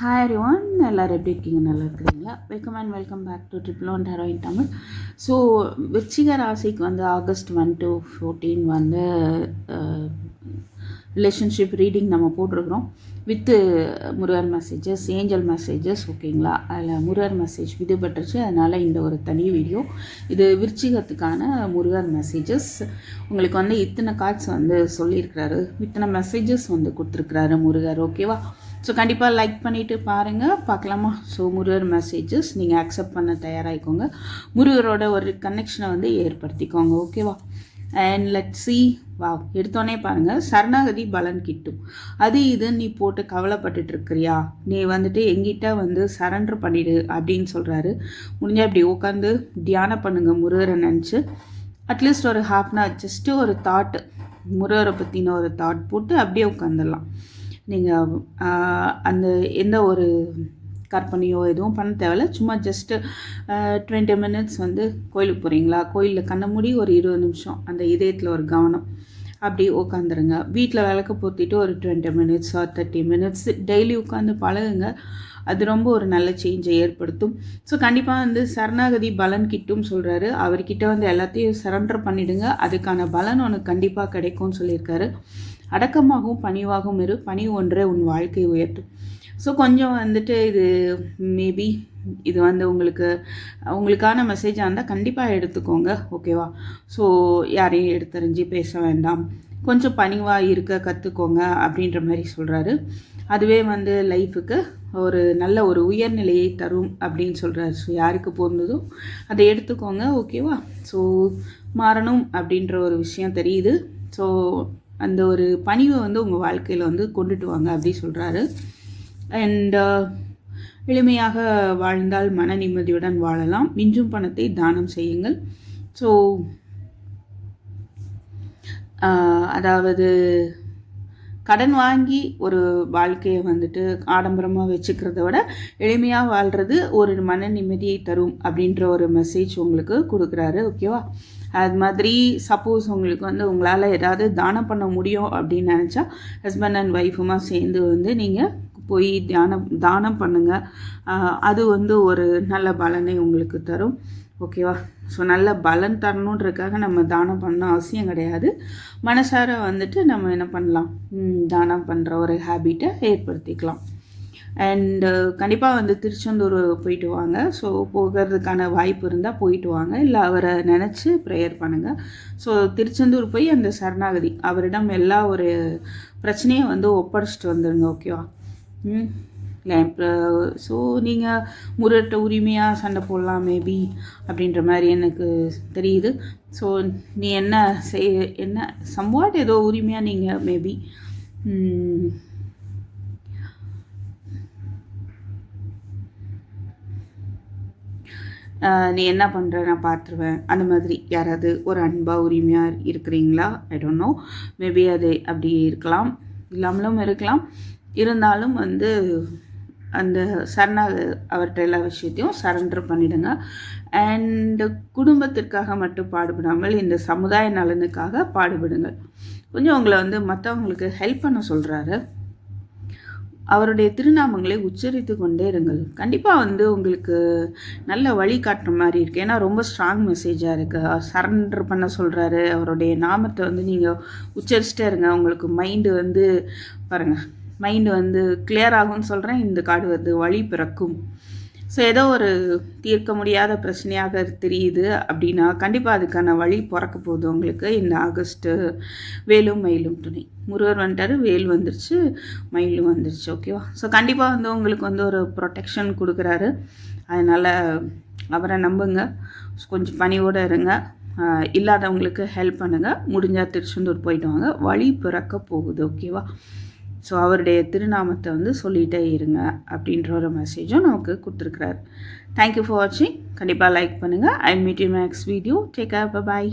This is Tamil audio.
ஹாய் ஒன் எல்லோரும் எப்படி இருக்கீங்க? நல்லா இருக்கிறீங்களா? Welcome and welcome back to triple one heroine Tamil so விருச்சிக ராசிக்கு வந்து ஆகஸ்ட் ஒன் டு ஃபோர்டீன் வந்து uh, ரிலேஷன்ஷிப் ரீடிங் நம்ம போட்டிருக்கிறோம். With uh, Murugar messages angel messages ஓகேங்களா அதில் முருகர் மெசேஜ் விடுபட்டுருச்சு அதனால் இந்த ஒரு தனி வீடியோ இது விருச்சிகத்துக்கான முருகர் மெசேஜஸ் உங்களுக்கு வந்து இத்தனை கார்ட்ஸ் வந்து சொல்லியிருக்கிறாரு. இத்தனை மெசேஜஸ் வந்து கொடுத்துருக்குறாரு முருகர் ஓகேவா ஸோ கண்டிப்பாக லைக் பண்ணிவிட்டு பாருங்கள் பார்க்கலாமா? ஸோ முருகர் மெசேஜஸ் நீங்கள் அக்செப்ட் பண்ண தயாராகிக்கோங்க முருகரோட ஒரு கனெக்ஷனை வந்து ஏற்படுத்திக்கோங்க. ஓகேவா அண்ட் லெட் சி வா எடுத்தோடனே பாருங்கள் சரணாகதி பலன் கிட்டும். அது இது நீ போட்டு கவலைப்பட்டுட்டு இருக்கிறியா? நீ வந்துட்டு எங்கிட்ட வந்து சரண்டர் பண்ணிடு அப்படின்னு சொல்கிறாரு முடிஞ்சால் இப்படி உட்காந்து தியானம் பண்ணுங்கள் முருகரை நினச்சி. அட்லீஸ்ட் ஒரு ஹாஃப் அன் ஹவர் ஜஸ்ட்டு ஒரு தாட் முருகரை பற்றின ஒரு தாட் போட்டு அப்படியே உட்காந்துடலாம் நீங்கள் அந்த எந்த ஒரு கற்பனையோ எதுவும் பண்ண தேவையில்ல. சும்மா ஜஸ்ட்டு டுவெண்ட்டி மினிட்ஸ் வந்து கோயிலுக்கு போகிறீங்களா கோயிலில் கண்ண மூடி ஒரு இருபது நிமிஷம். அந்த இதயத்தில் ஒரு கவனம். அப்படி உட்காந்துருங்க வீட்டில் விளக்கு பொத்திட்டு ஒரு twenty minutes or thirty minutes daily உட்காந்து பழகுங்க. அது ரொம்ப ஒரு நல்ல சேஞ்சை ஏற்படுத்தும். ஸோ கண்டிப்பாக வந்து சரணாகதி பலன் கிட்டும் சொல்கிறாரு அவர்கிட்ட வந்து எல்லாத்தையும் சரண்டர் பண்ணிவிடுங்க அதுக்கான பலன் உனக்கு கண்டிப்பாக கிடைக்கும்னு சொல்லியிருக்காரு. அடக்கமாகவும் பணிவாகவும் இரு. பணி ஒன்றே உன் வாழ்க்கை உயர்த்தும் ஸோ கொஞ்சம் வந்துட்டு இது மேபி இது வந்து உங்களுக்கு உங்களுக்கான மெசேஜாக இருந்தால் கண்டிப்பாக எடுத்துக்கோங்க ஓகேவா ஸோ யாரையும் எடுத்தறிஞ்சு பேச வேண்டாம். கொஞ்சம் பணிவாக இருக்க கற்றுக்கோங்க அப்படின்ற மாதிரி சொல்கிறாரு அதுவே வந்து லைஃபுக்கு ஒரு நல்ல ஒரு உயர்நிலையை தரும் அப்படின்னு சொல்கிறாரு ஸோ யாருக்கு போகிறதோ அதை எடுத்துக்கோங்க ஓகேவா ஸோ மாறணும் அப்படின்ற ஒரு விஷயம் தெரியுது. ஸோ அந்த ஒரு பணிவை வந்து உங்கள் வாழ்க்கையில் வந்து கொண்டுட்டு வாங்க அப்படி சொல்கிறாரு அண்ட் uh, எளிமையாக வாழ்ந்தால் மன நிம்மதியுடன் வாழலாம். மிஞ்சும் பணத்தை தானம் செய்யுங்கள். ஸோ uh, அதாவது கடன் வாங்கி ஒரு வாழ்க்கையை வந்துட்டு ஆடம்பரமாக வச்சுக்கிறத விட எளிமையாக வாழ்கிறது ஒரு மன நிம்மதியை தரும் அப்படின்ற ஒரு மெசேஜ் உங்களுக்கு கொடுக்குறாரு. ஓகேவா அது மாதிரி சப்போஸ் உங்களுக்கு வந்து உங்களால் ஏதாவது தானம் பண்ண முடியும் அப்படின்னு நினச்சா ஹஸ்பண்ட் அண்ட் ஒய்ஃபுமா சேர்ந்து வந்து நீங்கள் போய் தியானம் தானம் பண்ணுங்கள் அது வந்து ஒரு நல்ல பலனை உங்களுக்கு தரும். ஓகேவா ஸோ நல்ல பலன் தரணுன்றதுக்காக நம்ம தானம் பண்ண அவசியம் கிடையாது. மனசார வந்துட்டு நம்ம என்ன பண்ணலாம்? தானம் பண்ணுற ஒரு ஹேபிட்டை ஏற்படுத்திக்கலாம். அண்டு uh, கண்டிப்பாக வந்து திருச்செந்தூர் போயிட்டு வாங்க. ஸோ போகிறதுக்கான வாய்ப்பு இருந்தால் போயிட்டு வாங்க. இல்லை அவரை நினச்சி ப்ரேயர் பண்ணுங்கள் ஸோ திருச்செந்தூர் போய் அந்த சரணாகதி அவரிடம் எல்லா ஒரு பிரச்சனையும் வந்து ஒப்படைச்சிட்டு வந்துடுங்க ஓகேவா ம். ஸோ நீங்கள் முரட்ட உரிமையாக சண்டை போடலாம் மேபி அப்படின்ற மாதிரி எனக்கு தெரியுது. ஸோ நீ என்ன செய் என்ன சம்வாட் ஏதோ உரிமையாக நீங்கள் மேபி நீ என்ன பண்ணுற நான் பார்த்துருவேன். அந்த மாதிரி யாராவது ஒரு அன்பாக உரிமையாக இருக்கிறீங்களா? ஐ டோன்ட் நோ மேபி அது அப்படி இருக்கலாம். இல்லாமலும் இருக்கலாம். இருந்தாலும் வந்து அந்த சரணா அவர்கிட்ட எல்லா விஷயத்தையும் சரண்டர் பண்ணிடுங்க. அண்டு குடும்பத்திற்காக மட்டும் பாடுபடாமல் இந்த சமுதாய நலனுக்காக பாடுபடுங்கள். கொஞ்சம் உங்களை வந்து மற்றவங்களுக்கு ஹெல்ப் பண்ண சொல்கிறாரு அவருடைய திருநாமங்களை உச்சரித்து கொண்டே இருங்கள். கண்டிப்பாக வந்து உங்களுக்கு நல்ல வழி காட்டுற மாதிரி இருக்குது ஏன்னா ரொம்ப ஸ்ட்ராங் மெசேஜாக இருக்குது சரண்டர் பண்ண சொல்கிறாரு அவருடைய நாமத்தை வந்து நீங்கள் உச்சரிச்சிட்டே இருங்க. உங்களுக்கு மைண்டு வந்து பாருங்கள் மைண்டு வந்து கிளியர் ஆகும்னு சொல்கிறேன் இந்த கார்டு வந்து வழி பிறக்கும். ஸோ ஏதோ ஒரு தீர்க்க முடியாத பிரச்சனையாக தெரியுது அப்படின்னா கண்டிப்பாக அதுக்கான வழி பிறக்க போகுது உங்களுக்கு இந்த ஆகஸ்ட்டு வேலும் மயிலும் துணை. முருகர் வந்துட்டார் வேல் வந்துருச்சு மயிலும் வந்துருச்சு ஓகேவா? ஸோ கண்டிப்பாக வந்து உங்களுக்கு வந்து ஒரு ப்ரொடெக்ஷன் கொடுக்குறாரு. அதனால் அவரை நம்புங்க. கொஞ்சம் பணியோடு இருங்க. இல்லாதவங்களுக்கு ஹெல்ப் பண்ணுங்கள் முடிஞ்சால் திருச்செந்தூர் போயிட்டு வாங்க. வழி பிறக்க போகுது ஓகேவா? ஸோ அவருடைய திருநாமத்தை வந்து சொல்லிகிட்டே இருங்க அப்படின்ற ஒரு மெசேஜும் நமக்கு கொடுத்துருக்குறாரு. தேங்க்யூ ஃபார் வாட்சிங் கண்டிப்பாக லைக் பண்ணுங்கள் I meet you next video take care bye